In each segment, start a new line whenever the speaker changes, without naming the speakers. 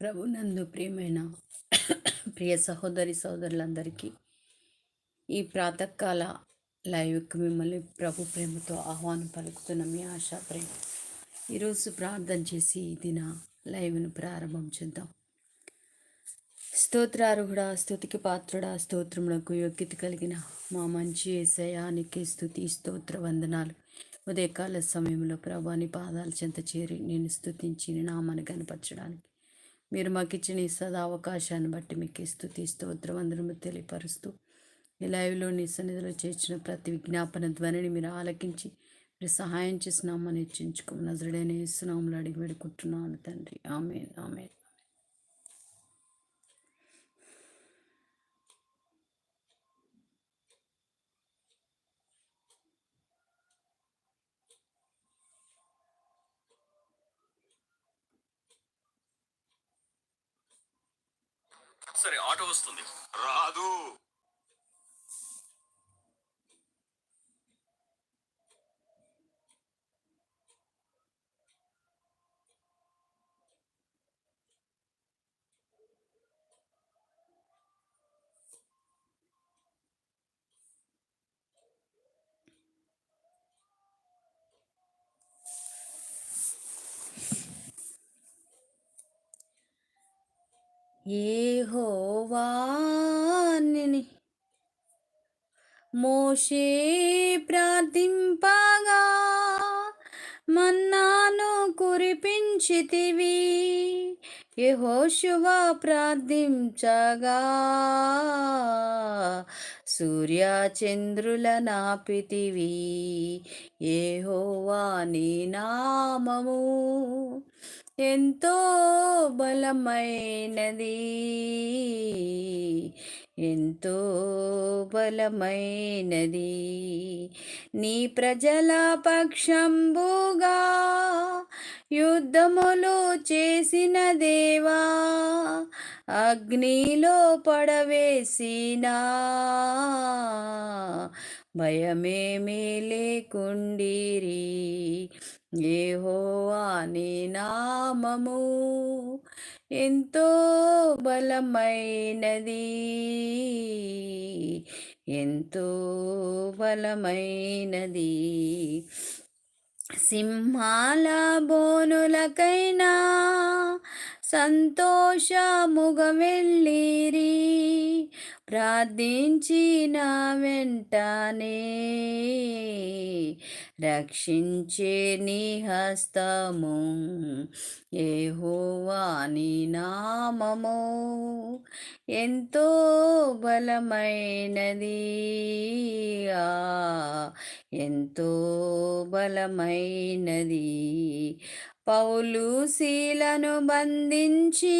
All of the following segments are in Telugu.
ప్రభునందు ప్రియమైన ప్రియ సహోదరి సహోదరులందరికీ ఈ ప్రాతకాల లైవ్కి మిమ్మల్ని ప్రభు ప్రేమతో ఆహ్వానం పలుకుతున్న మీ ఆశా ప్రేమ. ఈరోజు ప్రార్థన చేసి ఈ దిన లైవ్ను ప్రారంభం చేద్దాం. స్తోత్రార్హుడా స్థుతికి పాత్రుడా స్తోత్రములకు యోగ్యత కలిగిన మా మంచి ఏసయానికి స్థుతి స్తోత్ర వందనాలు. ఉదయకాల సమయంలో ప్రభాని పాదాల చెంత చేరి నేను స్థుతించి నామాన్ని కనపరచడానికి మీరు మాకు ఇచ్చిన ఈ సదా అవకాశాన్ని బట్టి మీకు ఇస్తూ తీస్తూ స్తోత్రవందనము తెలియపరుస్తూ ఈ లైవ్లో నీ సన్నిధిలో చేర్చిన ప్రతి విజ్ఞాపన ధ్వనిని మీరు ఆలకించి మీరు సహాయం చేసినామని హెచ్చించుకో నజరుడైన ఇస్తున్నాములు అడిగి వేడుకుంటున్నాను తండ్రి. ఆమె ఆమె
సరే ఆటో వస్తుంది.
రాదు.
ఏహోవాని మోషే ప్రార్థింపగా మన్నాను కురిపించితివి. యహోశువ ప్రార్థించగా సూర్యచంద్రుల నాపితివి ఏహోవా నీ నామము ఎంతో బలమైనది. ఎంతో బలమైనది. నీ ప్రజల పక్షంబుగా యుద్ధములు చేసిన దేవా అగ్నిలో పడవేసినా భయమేమీ లేకుండిరి. ఏహోవాని నామము ఎంతో బలమైనది. ఎంతో బలమైనది. సింహాల బోనులకైనా సంతోషముగ వెళ్ళిరి ప్రార్థించిన వెంటనే రక్షించే నీ హస్తము ఏహోవాని నామము. ఎంతో బలమైనది ఎంతో బలమైనది పౌలు శీలను బంధించి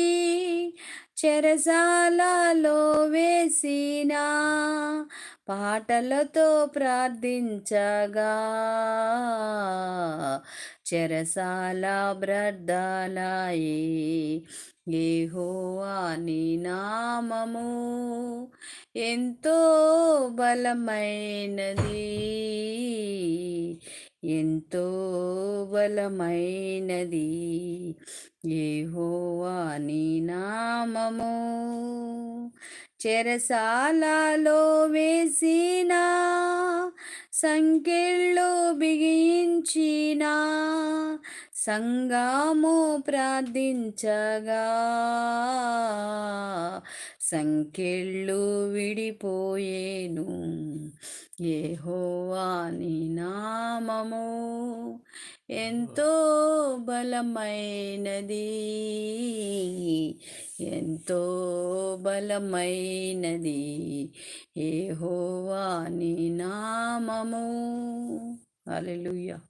చెరసాలలో వేసిన పాటలతో ప్రార్థించగా. చెరసాల బ్రద్దాలాయే ఏహోవాని నామము ఎంతో బలమైనది. ఎంతో బలమైనది ఏహోవాని నామము. చెరసాలలో వేసిన సంకెళ్ళు బిగించిన సంగాము ప్రార్థించగా. సంకెళ్ళు విడిపోయేను. ఏహోవాని నామము ఎంతో బలమైనది. ఎంతో బలమైనది. ఏహోవాని నామము. అలెలుయ్యా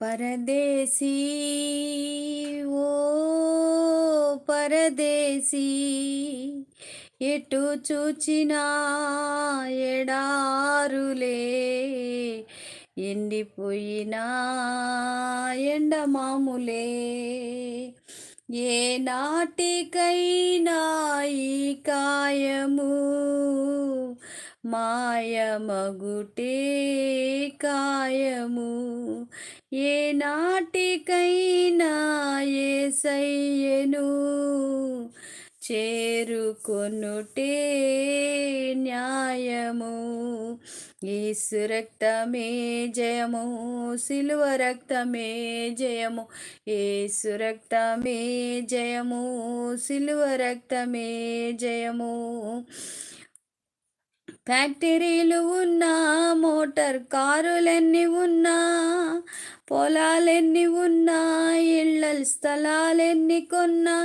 పరదేశీ ఓ పరదేశీ ఎటు చూచినా ఎడారులే ఎండిపోయిన ఎండమాములే ఏ నాటికైనా ఈ కాయము మాయమగుటే కాయము. ఏ నాటికైనా సయ్యను చేరుకొనుటే న్యాయము. ఈసు రక్తమే జయము సిలువ రక్తమే జయము. ఏసు రక్తమే జయము సిలువ రక్తమే జయము. ఫ్యాక్టరీలు ఉన్నా మోటార్ కారులెన్ని ఉన్నా పొలాలెన్ని ఉన్నా ఇళ్ళ స్థలాలెన్ని కొన్నా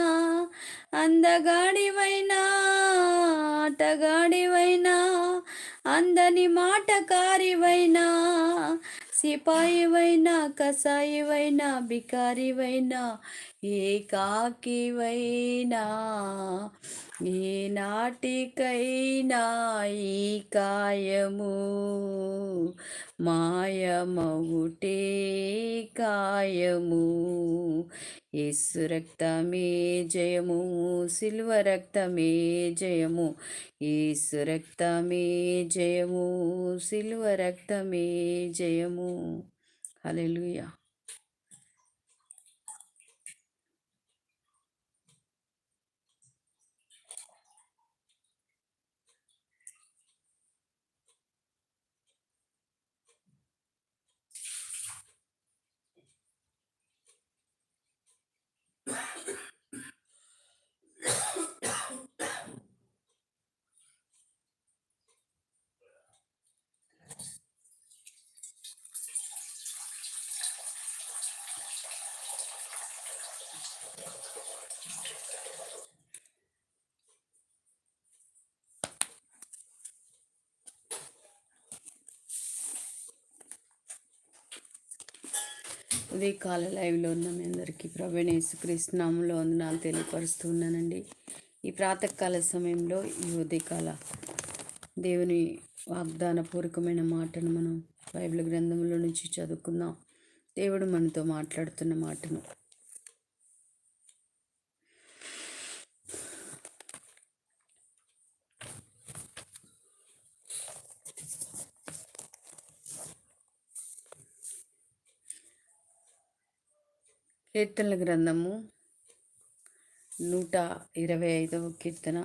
అందగాడివైనా ఆటగాడివైనా అందని మాటకారివైనా సిపాయివైనా కసాయివైనా బికారివైనా ఏకాకివైనా. కాకివైనా నాటికైనా ఈ కాయము మాయమవుటే కాయము. యేసు రక్తమే జయము సిల్వ రక్తమే జయము. యేసు రక్తమే జయము సిల్వ రక్తమే జయము. హల్లెలూయా. ఉదయకాల లైవ్లో ఉన్న మీ అందరికీ ప్రవీణ యేసుక్రీస్తు వందనాలు తెలియపరుస్తూ ఉన్నానండి. ఈ ప్రాతకాల సమయంలో ఈ ఉదయకాల దేవుని వాగ్దాన పూర్వకమైన మాటను మనం బైబిల్ గ్రంథంలో నుంచి చదువుకుందాం. దేవుడు మనతో మాట్లాడుతున్న మాటను కీర్తనల గ్రంథము నూట ఇరవై ఐదవ కీర్తన.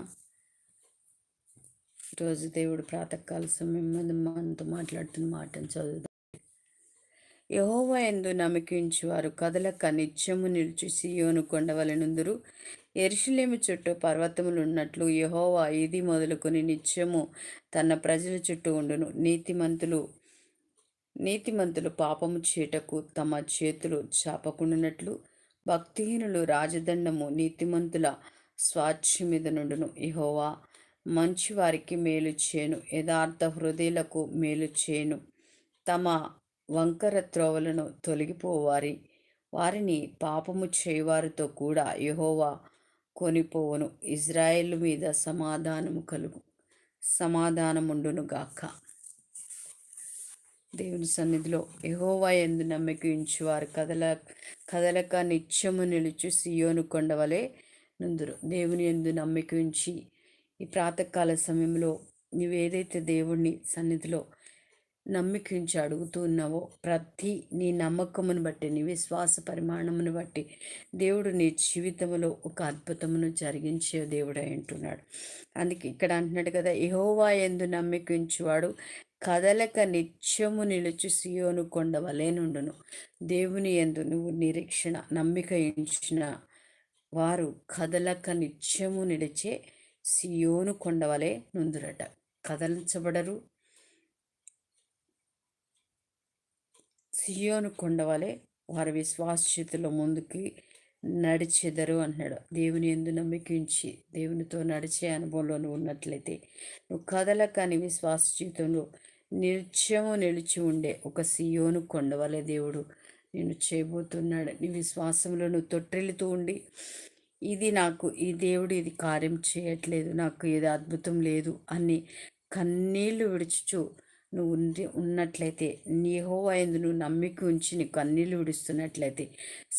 ఈరోజు దేవుడు ప్రాతకాల సమయం మనతో మాట్లాడుతున్న మాటను చదువుదాం. యహోవా ఎందు నమ్మకించి వారు కదలక నిత్యము నిలిచి సియోను కొండవలనుందురు ఎరుషులేము చుట్టూ పర్వతములు ఉన్నట్లు యహోవా ఇది మొదలుకొని నిత్యము తన ప్రజల చుట్టూ ఉండును. నీతిమంతులు నీతిమంతులు పాపము చేటకు తమ చేతులు చాపకుండానట్లు భక్తిహీనులు రాజదండము నీతిమంతుల స్వాచ్ఛ మీద నుండును. ఇహోవా మంచి వారికి మేలు చేయను యథార్థ హృదయులకు మేలు చేయను. తమ వంకర త్రోవలను తొలగిపోవారి వారిని పాపము చేయవారితో కూడా యహోవా కొనిపోవను. ఇజ్రాయేల్ మీద సమాధానము కలుగు సమాధానముండును గాక. దేవుని సన్నిధిలో ఎహోవా ఎందు నమ్మకించు వారు కదల కదలక నిత్యము నిలుచు సియోను కొండవలే నుందురు. దేవుని ఎందు నమ్మకించి ఈ ప్రాతకాల సమయంలో నీవేదైతే దేవుణ్ణి సన్నిధిలో నమ్మికించి అడుగుతూ ఉన్నావో ప్రతి నీ నమ్మకమును బట్టి నీ విశ్వాస పరిమాణమును బట్టి దేవుడు నీ జీవితంలో ఒక అద్భుతమును జరిగించే దేవుడు అంటున్నాడు అందుకే ఇక్కడ అంటున్నాడు కదా ఎహోవా ఎందు నమ్మికించువాడు కదలక నిత్యము నిలుచు సియోను కొండ వలె నుండును. దేవుని ఎందు నువ్వు నిరీక్షణ నమ్మిక ఉంచిన వారు కదలక నిత్యము నిలిచే సియోను కొండ వలె నుందురట కదలించబడరు. సియోను కొండ వలె వారి విశ్వాసస్థితిలో ముందుకి నడిచెదరు అంటున్నాడు దేవుని ఎందు నమ్మకించి దేవునితో నడిచే అనుభవంలో నువ్వు ఉన్నట్లయితే నువ్వు కదలక నీ విశ్వాస జీవితంలో నిత్యము నిలిచి ఉండే ఒక సియోను కొండవలే దేవుడు. నేను చేయబోతున్నాడు. నీ విశ్వాసంలో నువ్వు తొట్టిల్లుతూ ఉండి ఇది నాకు ఈ దేవుడు ఇది కార్యం చేయట్లేదు నాకు ఇది అద్భుతం లేదు అని కన్నీళ్ళు విడుచుచు. నువ్వు ఉండి ఉన్నట్లయితే నీ ఎందు నువ్వు నమ్మిక ఉంచి నీకు అన్నీళ్ళు విడుస్తున్నట్లయితే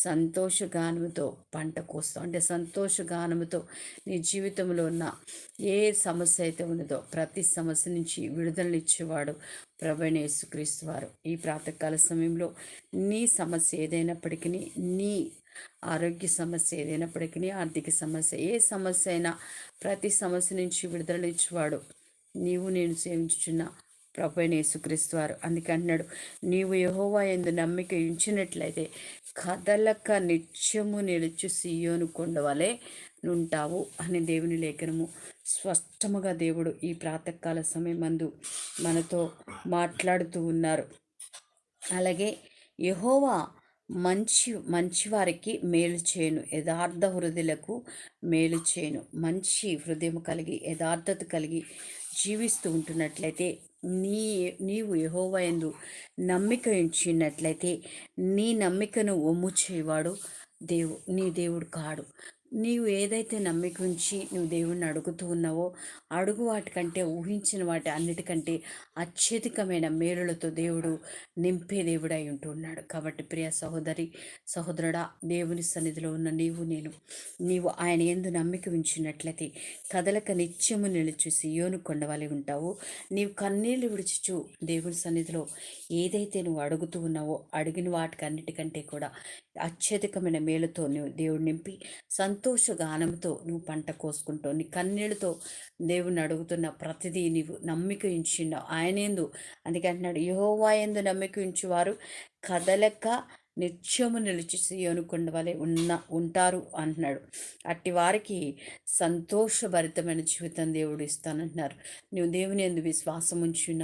సంతోషగానముతో పంట కోస్తావు. అంటే సంతోషగానముతో నీ జీవితంలో ఉన్న ఏ సమస్య అయితే ఉన్నదో ప్రతి సమస్య నుంచి విడుదలనిచ్చేవాడు ప్రభణేశుక్రీస్తు వారు. ఈ ప్రాతకాల సమయంలో నీ సమస్య ఏదైనప్పటికీ నీ ఆరోగ్య సమస్య ఏదైనప్పటికీ ఆర్థిక సమస్య ఏ సమస్య అయినా ప్రతి సమస్య నుంచి విడుదలనిచ్చేవాడు నీవు నేను సేవించుచున్న ప్రభు యేసుక్రీస్తు వారు. అందుకే అంటున్నాడు నీవు యహోవా ఎందు నమ్మిక ఉంచినట్లయితే కదలక నిత్యము నిలుచు సియోను కొండవలే నుంటావు అనే దేవుని లేఖనము. స్పష్టముగా దేవుడు ఈ ప్రాతకాల సమయమందు మనతో మాట్లాడుతూ ఉన్నారు. అలాగే యహోవా మంచి మంచివారికి మేలు చేయను. యథార్థ హృదయులకు మేలు చేయను. మంచి హృదయం కలిగి యథార్థత కలిగి జీవిస్తూ ఉంటున్నట్లయితే నీ నీవు యహోవయందు నమ్మిక ఉంచినట్లయితే నీ నమ్మికను ఒమ్ము చేయవాడు దేవు నీ దేవుడు కాడు. నీవు ఏదైతే నమ్మిక ఉంచి నువ్వు దేవుణ్ణి అడుగుతూ ఉన్నావో అడుగు వాటికంటే ఊహించిన వాటి అన్నిటికంటే అత్యధికమైన మేలులతో దేవుడు నింపే దేవుడై ఉంటున్నాడు. కాబట్టి ప్రియ సహోదరి సహోదరుడా దేవుని సన్నిధిలో ఉన్న నీవు నేను నీవు ఆయన ఎందు నమ్మిక ఉంచినట్లయితే కదలక నిత్యము నిలిచి యోను కొండవాలి ఉంటావు. నీవు కన్నీళ్ళు విడిచిచు దేవుని సన్నిధిలో ఏదైతే నువ్వు అడుగుతూ ఉన్నావో అడిగిన వాటికి అన్నిటికంటే కూడా అత్యధికమైన మేలుతో నువ్వు దేవుడు నింపి సంతోష గానంతో నువ్వు పంట కోసుకుంటావు. నీ కన్నీళ్ళతో దేవుని అడుగుతున్న ప్రతిదీ నీవు నమ్మిక ఉంచిన్నావు ఆయనేందు అందుకే అంటున్నాడు యహోవా ఎందు నమ్మిక ఉంచేవారు కదలక నిత్యము నిలిచి సియోనుకొండ వలె ఉన్న ఉంటారు అంటున్నాడు. అట్టి వారికి సంతోషభరితమైన జీవితం దేవుడు ఇస్తానంటున్నారు. నువ్వు దేవుని ఎందు విశ్వాసం ఉంచి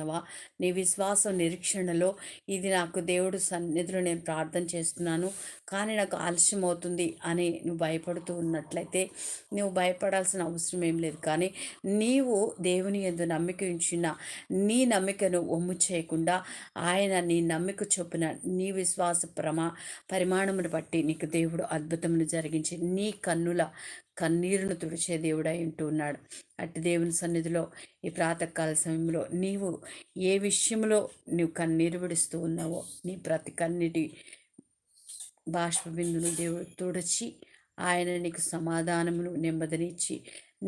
నీ విశ్వాసం నిరీక్షణలో ఇది నాకు దేవుడు సన్నిధిలో నేను ప్రార్థన చేస్తున్నాను కానీ నాకు ఆలస్యం అవుతుంది అని నువ్వు భయపడుతూ ఉన్నట్లయితే నువ్వు భయపడాల్సిన అవసరం ఏం లేదు. కానీ నీవు దేవుని ఎందు నమ్మిక ఉంచిన నీ నమ్మికను ఒమ్ము చేయకుండా ఆయన నీ నమ్మిక చొప్పున నీ విశ్వాస ప్రమా పరిమాణమును బట్టి నీకు దేవుడు అద్భుతమును జరిగించి నీ కన్నుల కన్నీరును తుడిచే దేవుడై ఉంటూ ఉన్నాడు అట్టి దేవుని సన్నిధిలో ఈ ప్రాతకాల సమయంలో నీవు ఏ విషయంలో నీవు కన్నీరు విడుస్తూ ఉన్నావో నీ ప్రతి కన్నిటి బాష్పబిందును దేవుడు తుడిచి ఆయన నీకు సమాధానమును నెమ్మదినిచ్చి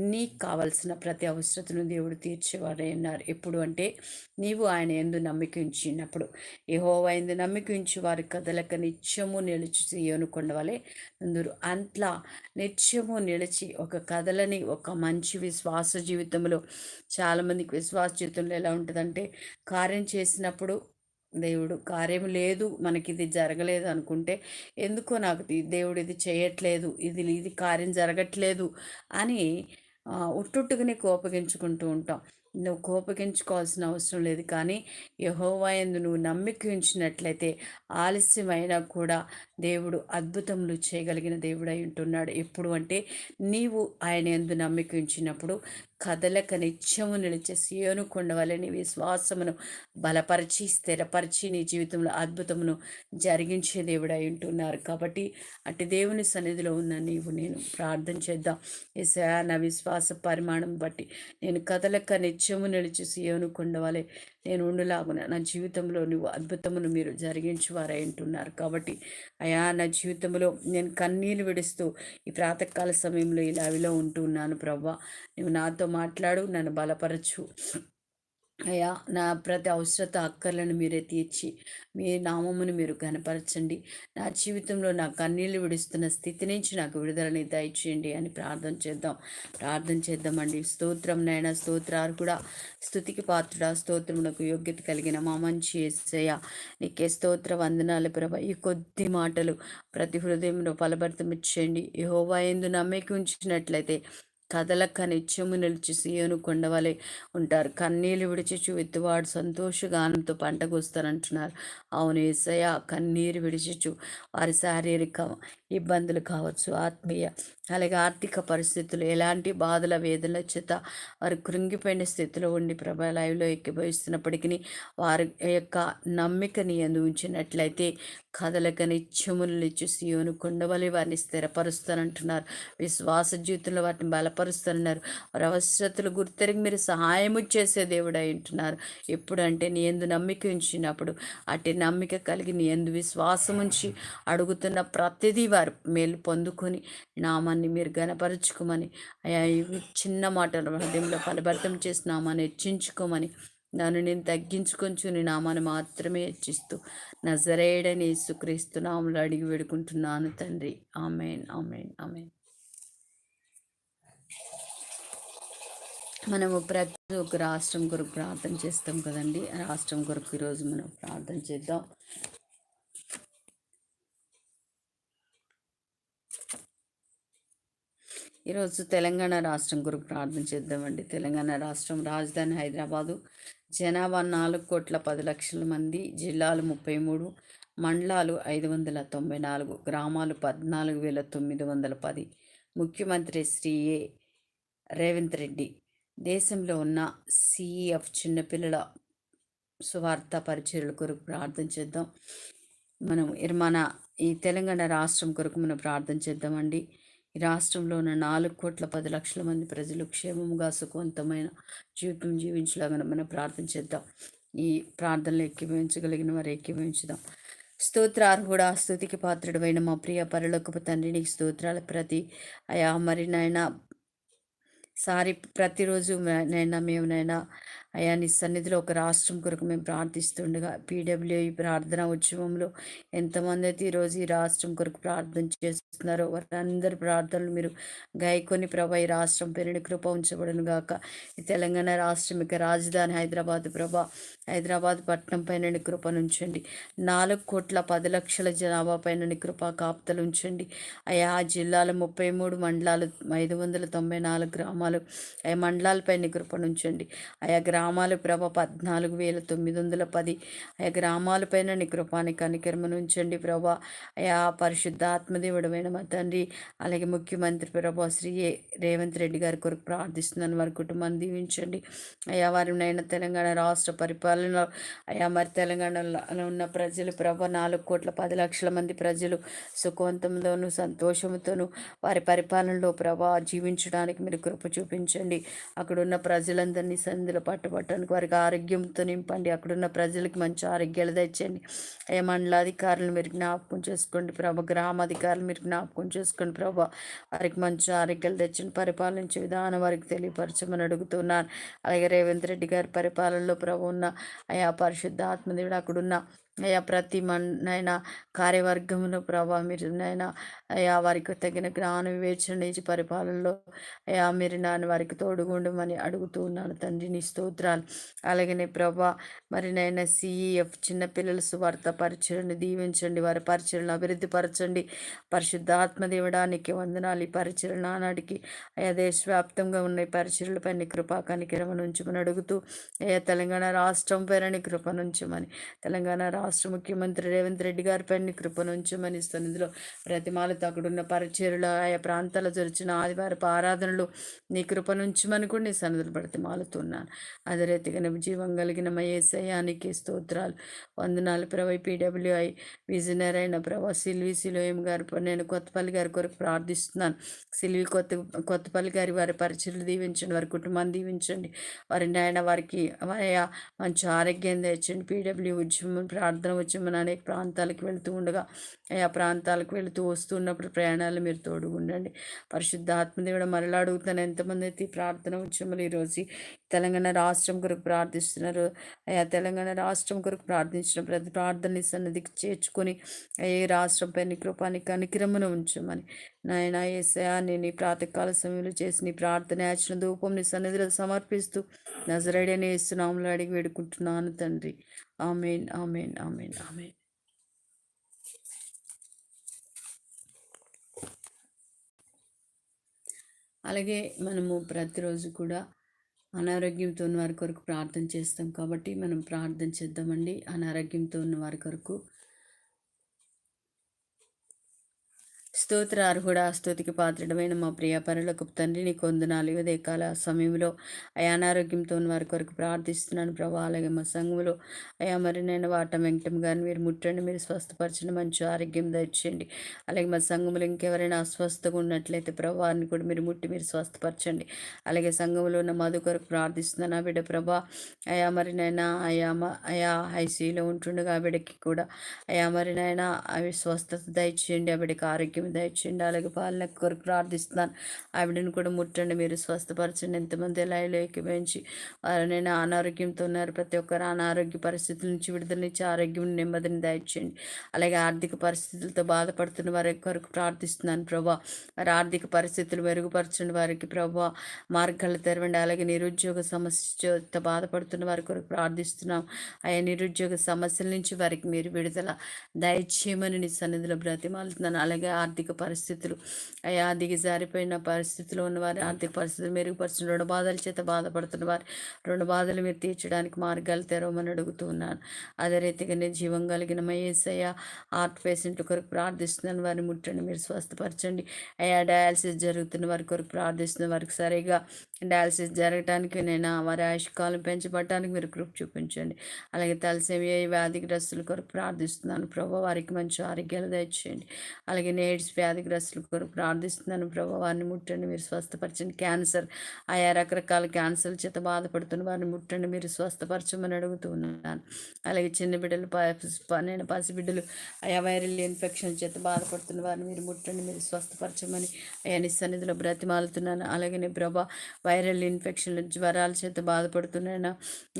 నీకు కావలసిన ప్రతి అవసరతను దేవుడు తీర్చేవాడే ఉన్నారు. ఎప్పుడు అంటే నీవు ఆయన ఎందు నమ్మిక ఉంచినప్పుడు. ఏహోవా ఎందు నమ్మిక ఉంచి వారి కదలక నిత్యము నిలిచి సియోను కొండవలే అందరు. అంట్లా నిత్యము నిలిచి ఒక కథలని ఒక మంచి విశ్వాస జీవితంలో చాలామందికి విశ్వాస జీవితంలో ఎలా ఉంటుందంటే కార్యం చేసినప్పుడు దేవుడు కార్యం లేదు మనకి ఇది జరగలేదు అనుకుంటే ఎందుకో నాకు దేవుడు ఇది చేయట్లేదు ఇది ఇది కార్యం జరగట్లేదు అని ఉట్టుట్టుగానే కోపగించుకుంటూ ఉంటాం. నువ్వు కోపగించుకోవాల్సిన అవసరం లేదు. కానీ యహోవా ఎందు నువ్వు నమ్మిక ఉంచినట్లయితే ఆలస్యమైనా కూడా దేవుడు అద్భుతములు చేయగలిగిన దేవుడై ఉంటున్నాడు. ఎప్పుడు అంటే నీవు ఆయన ఎందు నమ్మిక ఉంచినప్పుడు కదలక నిత్యము నిలిచే సియోను నీ విశ్వాసమును బలపరిచి స్థిరపరిచి నీ జీవితంలో అద్భుతమును జరిగించే దేవుడై ఉంటున్నారు. కాబట్టి అటు దేవుని సన్నిధిలో ఉన్న నీవు నేను ప్రార్థన చేద్దాం. ఏసా నా విశ్వాస పరిమాణం బట్టి నేను కదలక నిత్యము నిలిచి సియోను కొండవలే నేను ఉండులాగున నా జీవితంలో నువ్వు అద్భుతమును మీరు జరిగించువారై అంటున్నారు కాబట్టి అయా నా జీవితంలో నేను కన్నీళ్ళు విడుస్తూ ఈ ప్రాతకాల సమయంలో ఇలా విలో ఉంటున్నాను ప్రవ్వా నువ్వు నాతో మాట్లాడు నన్ను బలపరచు. అయ్యా నా ప్రతి అవసరత అక్కర్లను మీరే తీర్చి మీ నామమును మీరు కనపరచండి నా జీవితంలో నా కన్నీళ్ళు విడుస్తున్న స్థితి నుంచి నాకు విడుదలని దయచేయండి అని ప్రార్థన చేద్దాం. ప్రార్థన చేద్దామండి. స్తోత్రం నైనా స్తోత్రాలు కూడా స్థుతికి పాత్రుడా స్తోత్రమునకు యోగ్యత కలిగిన మా మంచి ఏసయ్య నీకే స్తోత్ర వందనాలు ప్రభ. ఈ కొద్ది మాటలు ప్రతి హృదయంలో ఫలభర్తం ఇచ్చేయండి. యహోవా ఎందు నమ్మకి ఉంచినట్లయితే కదలక నిత్యము నిలిచి సీయోను కొండవలే ఉంటారు. కన్నీళ్ళు విడిచిచు విత్తువాడు సంతోషగానంతో పంటకొస్తారంటున్నారు అవును ఏసయ కన్నీరు విడిచిచు వారి శారీరక ఇబ్బందులు కావచ్చు. ఆత్మీయ అలాగే ఆర్థిక పరిస్థితులు ఎలాంటి బాధల వేదనల చేత వారు కృంగిపోయిన స్థితిలో ఉండి ప్రభా లైవ్లో ఎక్కిపోయిస్తున్నప్పటికీ వారి యొక్క నమ్మికని అందించినట్లయితే కదలకని చెములు ఇచ్చి సియోను కొండవలి వారిని స్థిరపరుస్తానంటున్నారు. విశ్వాస జీవితంలో వాటిని బలపరుస్తానన్నారు. వారి అవసరతలు గుర్తెరిగి మీరు సహాయము చేసే దేవుడు అంటున్నారు ఎప్పుడంటే నీ ఎందు నమ్మిక ఉంచినప్పుడు అటు నమ్మిక కలిగి నీ ఎందు విశ్వాసం ఉంచి అడుగుతున్న ప్రతిదీ వారు మేలు పొందుకొని నామాన్ని మీరు గనపరుచుకోమని అయా ఇవి చిన్న మాటలు హృదయంలో ఫలభర్తం చేసి నామాన్ని హెచ్చించుకోమని నన్ను నేను తగ్గించుకొంచుని నామాన్ని మాత్రమే హెచ్చిస్తూ నజరేడని యేసుక్రీస్తు నామలు అడిగి వేడుకుంటున్నాను తండ్రి. Amen amen amen. మనము ప్రతి ఒక్క రాష్ట్రం కొరకు ప్రార్థన చేస్తాం కదండి. ఆ రాష్ట్రం కొరకు ఈరోజు మనం ప్రార్థన చేద్దాం. ఈరోజు తెలంగాణ రాష్ట్రం కొరకు ప్రార్థన చేద్దామండి. తెలంగాణ రాష్ట్రం రాజధాని హైదరాబాదు. జనాభా నాలుగు కోట్ల పది లక్షల మంది జిల్లాలు ముప్పై మూడు మండలాలు ఐదు వందల తొంభై నాలుగు గ్రామాలు పద్నాలుగు వేల తొమ్మిది వందల పది. ముఖ్యమంత్రి శ్రీ ఏ రేవంత్ రెడ్డి దేశంలో ఉన్న సిఈఎఫ్ చిన్నపిల్లల సువార్త పరిచర్యల కొరకు ప్రార్థన చేద్దాం. మనం మన ఈ తెలంగాణ రాష్ట్రం కొరకు మనం ప్రార్థన చేద్దామండి. ఈ రాష్ట్రంలో ఉన్న నాలుగు కోట్ల పది లక్షల మంది ప్రజలు క్షేమంగా సుఖవంతమైన జీవితం జీవించలాగా మనం ప్రార్థన చేద్దాం. ఈ ప్రార్థనలు ఎక్కివించగలిగిన వారు ఎక్కివించుదాం స్తోత్రార్హుడా స్థుతికి పాత్రుడమైన మా ప్రియ పరలోకపు తండ్రి నీకు స్తోత్రాల ప్రతి అయా మరి నాయన సారి ప్రతిరోజు నైనా మేము నైనా అయా నీ సన్నిధిలో ఒక రాష్ట్రం కొరకు మేము ప్రార్థిస్తుండగా పీడబ్ల్యూ ప్రార్థన ఉద్యమంలో ఎంతమంది అయితే ఈరోజు ఈ రాష్ట్రం కొరకు ప్రార్థన చేస్తున్నారో వారందరి ప్రార్థనలు మీరు గాయకొని ప్రభా ఈ రాష్ట్రం పేరుని కృప ఉంచబడను గాక. ఈ తెలంగాణ రాష్ట్రం యొక్క రాజధాని హైదరాబాద్ ప్రభా హైదరాబాద్ పట్టణం పైన నీ ఉంచండి నాలుగు కోట్ల పది లక్షల జనాభా పైన కృప కాపుతలు ఉంచండి. ఆయా ఆ జిల్లాల ముప్పై మూడు మండలాలు ఐదు వందల తొంభై నాలుగు గ్రామాలు ఆయా మండలాలపై నీ కృపను ఉంచండి ఆయా గ్రామాలు ప్రభ పద్నాలుగు వేల తొమ్మిది వందల పది. ఆయా గ్రామాలపైన నీ కృపాని కనికరమను ఉంచండి ప్రభా. అయా పరిశుద్ధ మా తండ్రి అలాగే ముఖ్యమంత్రి ప్రభా శ్రీ ఏ. రేవంత్ రెడ్డి గారి కొరకు ప్రార్థిస్తున్నాను వారి కుటుంబాన్ని దీవించండి. అయా వారినైనా తెలంగాణ రాష్ట్ర పరిపాలన అయా మరి తెలంగాణలో ఉన్న ప్రజలు ప్రభ నాలుగు కోట్ల పది లక్షల మంది ప్రజలు సుఖవంతంతోనూ సంతోషంతోనూ వారి పరిపాలనలో ప్రభా జీవించడానికి మీరు కృప చూపించండి. అక్కడున్న ప్రజలందరినీ సంధిలో పట్టడానికి వారికి ఆరోగ్యంతో నింపండి. అక్కడున్న ప్రజలకు మంచి ఆరోగ్యాలు తెచ్చండి ఏ మండలాధికారులు మీరు జ్ఞాపకం చేసుకోండి ప్రభ. గ్రామాధికారులు మీరు జ్ఞాపకం చేసుకోండి ప్రభ. వారికి మంచి ఆరోగ్యాలు తెచ్చండి పరిపాలించే విధానం వారికి తెలియపరచమని అడుగుతున్నాను అలాగే రేవంత్ రెడ్డి గారి పరిపాలనలో ప్రభు ఉన్న ఆయా పరిశుద్ధ ఆత్మదేవుడు అక్కడున్న అయ్యా ప్రతి మన్ నైనా కార్యవర్గంలో ప్రభా మీరు నైనా అయ్యా వారికి తగిన జ్ఞాన వివేచన ఇచ్చి పరిపాలనలో అయ్యా మీరు నాన్న వారికి తోడుగుండమని అడుగుతూ ఉన్నాను తండ్రి నీ స్తోత్రాలు. అలాగనే ప్రభా మరి నైనా సిఈఎఫ్ చిన్నపిల్లల సువార్త పరిచయను దీవించండి వారి పరిచయలను అభివృద్ధి పరచండి. పరిశుద్ధాత్మదేవడానికి వందనాలు. ఈ పరిచయలు నానాటికి అయా దేశవ్యాప్తంగా ఉన్న ఈ పరిచయలపై నీ కృపా కనికరమను అడుగుతూ అయ్యా తెలంగాణ రాష్ట్రం పేరని కృపను ఉంచమని తెలంగాణ రాష్ట్ర ముఖ్యమంత్రి రేవంత్ రెడ్డి గారిపై నీ కృపను ఉంచమని సన్నిధిలో ప్రతిమాలతో అక్కడున్న పరిచయలు ఆయా ప్రాంతాల జరిచిన ఆదివారపు ఆరాధనలు నీ కృపను కూడా నీ సన్నిధులు బ్రతిమాలుతున్నాను అదే రీతిగా జీవం కలిగిన మా ఏసయానికి స్తోత్రాలు. వందనాలు. ప్రభై పీడబ్ల్యూఐ విజనర్ అయిన ప్రభా సిల్వి సిలోయం గారి నేను కొత్తపల్లి గారి కొరకు ప్రార్థిస్తున్నాను. సిల్వి కొత్త కొత్తపల్లి గారి వారి పరిచయలు దీవించండి వారి కుటుంబాన్ని దీవించండి. వారి నాయన వారికి మంచి ఆరోగ్యం తెచ్చండి పీడబ్ల్యూ ఉద్యమం ప్రార్థన ఉద్యమం అనేక ప్రాంతాలకు వెళుతూ ఉండగా ఆ ప్రాంతాలకు వెళుతూ వస్తున్నప్పుడు ప్రయాణాలు మీరు తోడు ఉండండి. పరిశుద్ధ ఆత్మదేవుడు మరలా అడుగుతాను ఎంతమంది అయితే ఈ ప్రార్థన ఉద్యమాలు ఈరోజు తెలంగాణ రాష్ట్రం కొరకు ప్రార్థిస్తున్నారు. ఆయా తెలంగాణ రాష్ట్రం కొరకు ప్రార్థించిన ప్రతి ప్రార్థనని సన్నదికి చేర్చుకొని ఏ రాష్ట్రంపై నీ కృపాని కనికిరమును ఉంచమని నాయన ఏసయా నేను ఈ ప్రాతకాల సమయంలో చేసిన నీ ప్రార్థన యాచన ధూపం నీ సన్నిధిలో సమర్పిస్తూ నజరడని ఇస్తున్నాములు అడిగి వేడుకుంటున్నాను తండ్రి. Amen amen amen amen. అలాగే మనము ప్రతిరోజు కూడా అనారోగ్యంతో ఉన్న వారి కొరకు ప్రార్థన చేస్తాం కాబట్టి మనం ప్రార్థన చేద్దామండి. అనారోగ్యంతో ఉన్న వారి కొరకు స్తోత్ర అర్హుడా స్తుతికి పాత్రుడమైన మా ప్రియ పరులకు తండ్రి నీ కొందనాలు ఉదయ సమయంలో అయా అనారోగ్యంతో ఉన్న వారి కొరకు ప్రార్థిస్తున్నాను ప్రభా. అలాగే మా సంఘంలో అయా మరి నేను వాట వెంకటం గారిని మీరు ముట్టండి మీరు స్వస్థపరచండి మంచి ఆరోగ్యం దయచేయండి. అలాగే మా సంఘంలో ఇంకెవరైనా అస్వస్థగా ఉన్నట్లయితే ప్రభా కూడా మీరు ముట్టి మీరు స్వస్థపరచండి. అలాగే సంఘంలో ఉన్న మధు కొరకు ప్రార్థిస్తున్నాను. ఆ బిడ్డ ప్రభా అయా మరి నైనా అయా అయా ఐసీలో ఉంటుండగా ఆ బిడ్డకి కూడా అయా మరి నైనా అవి స్వస్థత దయచేయండి. ఆ బిడ్డకి ఆరోగ్యం దయచేయండి అలాగే పాలన కొరకు ప్రార్థిస్తున్నాను. ఆవిడని కూడా ముట్టండి. మీరు స్వస్థపరచండి. ఎంతమంది లైవ్లో ఎక్కిపించి వారినైనా అనారోగ్యంతో ఉన్నారు. ప్రతి ఒక్కరు అనారోగ్య పరిస్థితుల నుంచి విడుదలనిచ్చి ఆరోగ్యం నెమ్మదిని దయచేయండి అలాగే ఆర్థిక పరిస్థితులతో బాధపడుతున్న వారి కొరకు ప్రార్థిస్తున్నాను ప్రభా. వారి ఆర్థిక పరిస్థితులు మెరుగుపరచండి వారికి ప్రభా. మార్గాలు తెరవండి. అలాగే నిరుద్యోగ సమస్యతో బాధపడుతున్న వారి కొరకు ప్రార్థిస్తున్నాం. ఆయా నిరుద్యోగ సమస్యల నుంచి వారికి మీరు విడుదల దయచేయమని నీ సన్నిధిలో బ్రతిమాలుతున్నాను. అలాగే ఆర్థిక పరిస్థితులు. అయా దిగజారిపోయిన పరిస్థితిలో ఉన్నవారి ఆర్థిక పరిస్థితులు మెరుగుపరచు రెండు బాధల చేత బాధపడుతున్న వారి రెండు బాధలు మీరు తీర్చడానికి మార్గాలు తెరవమని అడుగుతున్నాను అదే రీతిగా నేను జీవం కలిగిన మయేసయ్య హార్ట్ పేషెంట్ కొరకు ప్రార్థిస్తున్నాను. వారిని ముట్టండి మీరు స్వస్థపరచండి. అయా డయాలసిస్ జరుగుతున్న వారి కొరకు ప్రార్థిస్తున్న వారికి సరిగా డయాలసిస్ జరగటానికి నేను వారి ఆయుష్కాలం పెంచబడటానికి మీరు కృప చూపించండి. అలాగే తలసేమియా వ్యాధిగ్రస్తుల కొరకు ప్రార్థిస్తున్నాను. ప్రభా వారికి మంచి ఆరోగ్యాలు దయచేయండి. అలాగే నేడ్స్ వ్యాధిగ్రస్తుల కొరకు ప్రార్థిస్తున్నాను ప్రభా. వారిని ముట్టండి మీరు స్వస్థపరచండి. క్యాన్సర్ ఆయా రకరకాల క్యాన్సర్ చేత బాధపడుతున్న వారిని ముట్టండి మీరు స్వస్థపరచమని అడుగుతూ ఉన్నాను. అలాగే చిన్న బిడ్డలు ప- నేను పసిబిడ్డలు ఆయా వైరల్ ఇన్ఫెక్షన్ చేత బాధపడుతున్న వారిని మీరు ముట్టండి మీరు స్వస్థపరచమని అయా నీ సన్నిధిలో బ్రతిమాలుతున్నాను. అలాగే ప్రభా వైరల్ ఇన్ఫెక్షన్లు జ్వరాల చేత బాధపడుతున్నాను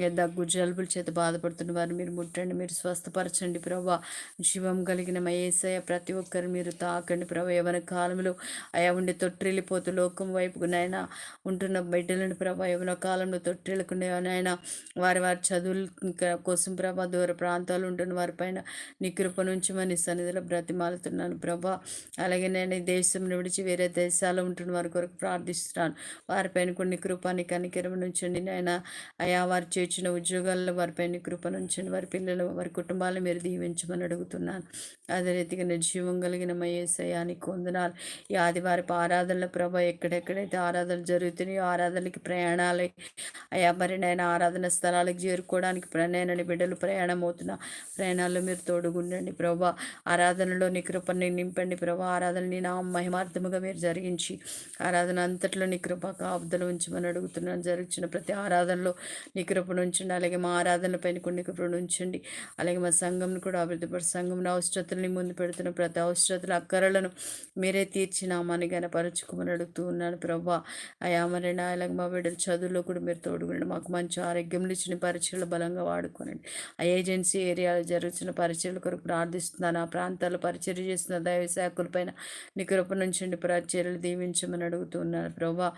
దగ్గు జలుబుల చేత బాధపడుతున్న వారిని మీరు ముట్టండి మీరు స్వస్థపరచండి ప్రభా. శివం కలిగిన మయేసయ ప్రతి ఒక్కరు మీరు తాకండి. ప్రభా యవన కాలంలో అయా ఉండి తొట్టిల్లిపోతూ లోకం వైపుకు నైనా ఉంటున్న బిడ్డలను ప్రభా యవన కాలంలో తొట్టిల్లుకునే నాయన వారి వారి చదువుల కోసం ప్రభా దూర ప్రాంతాలు ఉంటున్న వారిపైన నీ కృప నుంచి మన సన్నిధిలో బ్రతిమాలుతున్నాను ప్రభా. అలాగే నేను ఈ దేశం విడిచి వేరే దేశాల్లో ఉంటున్న వారి కొరకు ప్రార్థిస్తున్నాను. వారిపైన కొన్ని కృపాని కనికరం నుంచండి నాయన. అయా వారు చేర్చిన ఉద్యోగాల్లో వారిపైన కృప నుంచండి వారి పిల్లలు వారి కుటుంబాలను మీరు దీవించమని అడుగుతున్నాను. అదే రీతిగా నిర్జీవం కలిగిన ఏసయానికి వందనాలు. ఈ ఆదివారపు ఆరాధనల ప్రభా ఎక్కడెక్కడైతే ఆరాధనలు జరుగుతున్నాయో ఆరాధనలకి ప్రయాణాలు అయ్యా మరి నేను ఆరాధన స్థలాలకు చేరుకోవడానికి ప్రణయనని బిడ్డలు ప్రయాణం అవుతున్న ప్రయాణాల్లో మీరు తోడుగుండండి ప్రభా. ఆరాధనలో నీ కృపని నింపండి ప్రభా. ఆరాధనని నా మహిమార్థముగా మీరు జరిగించి ఆరాధన అంతట్లో నీ కృప కాపుదలు ఉంచమని అడుగుతున్నాను. జరుగుతున్న ప్రతి ఆరాధనలో నీ కృపను ఉంచండి అలాగే మా ఆరాధనలపైన కొన్ని కృపను ఉంచండి అలాగే మా సంఘంను కూడా అభివృద్ధిపడి సంఘం అవసరతల్ని ముందు పెడుతున్న ప్రతి అవసరతలు అక్కర అక్కరలను మీరే తీర్చినామని గనపరచుకోమని అడుగుతూ ఉన్నాను ప్రభా. అయా మరి నా అలాగే మా బిడ్డలు చదువులో కూడా మీరు తోడుకునండి మాకు మంచి ఆరోగ్యం ఇచ్చిన పరీక్షలు బలంగా వాడుకోనండి. ఆ ఏజెన్సీ ఏరియాలో జరుగుతున్న పరిచయల కొరకు ప్రార్థిస్తున్నాను ఆ ప్రాంతాల్లో పరిచయం చేస్తున్న దైవ శాఖలపైన నీ కృప నుంచండి పరిచర్యలు దీవించమని అడుగుతున్నాను ప్రభా.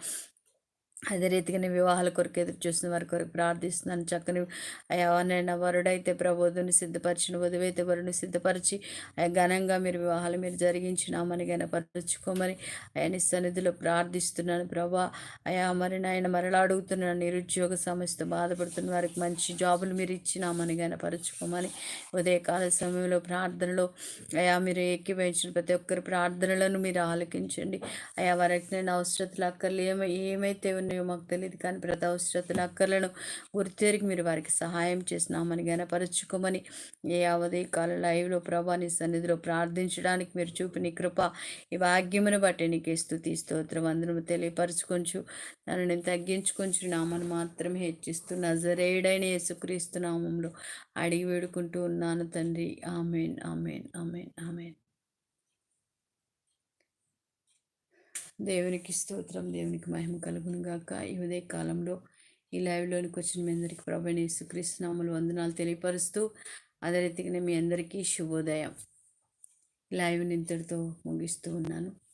అదే రీతిగానే వివాహాల కొరకు ఎదురు చూస్తున్న వారి కొరకు ప్రార్థిస్తున్నాను. చక్కని ఎవరినైనా వరుడైతే ప్రబోధుని సిద్ధపరిచిన వధువైతే వరుని సిద్ధపరిచి ఘనంగా మీరు వివాహాలు మీరు జరిగించినామని గనపరచుకోమని ఆయన సన్నిధిలో ప్రార్థిస్తున్నాను ప్రభా. అయా మరి నాయన మరలా అడుగుతున్నాను నిరుద్యోగ సమస్యతో బాధపడుతున్న వారికి మంచి జాబులు మీరు ఇచ్చినామని గనపరచుకోమని ఉదయకాల సమయంలో ప్రార్థనలో అయా మీరు ఏకీభవించిన ప్రతి ఒక్కరి ప్రార్థనలను మీరు ఆలకించండి. అయా వారికి నేను అవసరతలు అక్కర్లు ఏమై ఏమైతే ఉన్నాయో మాకు తెలియదు కానీ ప్రతి అవసరతలు అక్కర్లను గుర్తెరిగి మీరు వారికి సహాయం చేసినామని గనపరచుకోమని ఏ అవధి కాల లైవ్లో ప్రభా నీ సన్నిధిలో ప్రార్థించడానికి మీరు చూపిన కృప ఈ భాగ్యమును బట్టి నీకే స్థుతి స్తోత్రం అందరూ తెలియపరచుకొంచు. నన్ను నేను తగ్గించుకొంచు నామను మాత్రమే హెచ్చిస్తూ నజరేయుడైన యేసుక్రీస్తు నామంలో అడిగి వేడుకుంటూ ఉన్నాను తండ్రి. Amen amen amen amen. దేవునికి స్తోత్రం దేవునికి మహిమ కలుగును గాక. ఈ ఉదయ కాలంలో ఈ లైవ్లోనికి వచ్చిన మీ అందరికీ ప్రభు యేసుక్రీస్తు వందనాలు తెలియపరుస్తూ అదే రీతిగానే మీ అందరికీ శుభోదయం. లైవ్ ఇంతటితో ముగిస్తూ ఉన్నాను.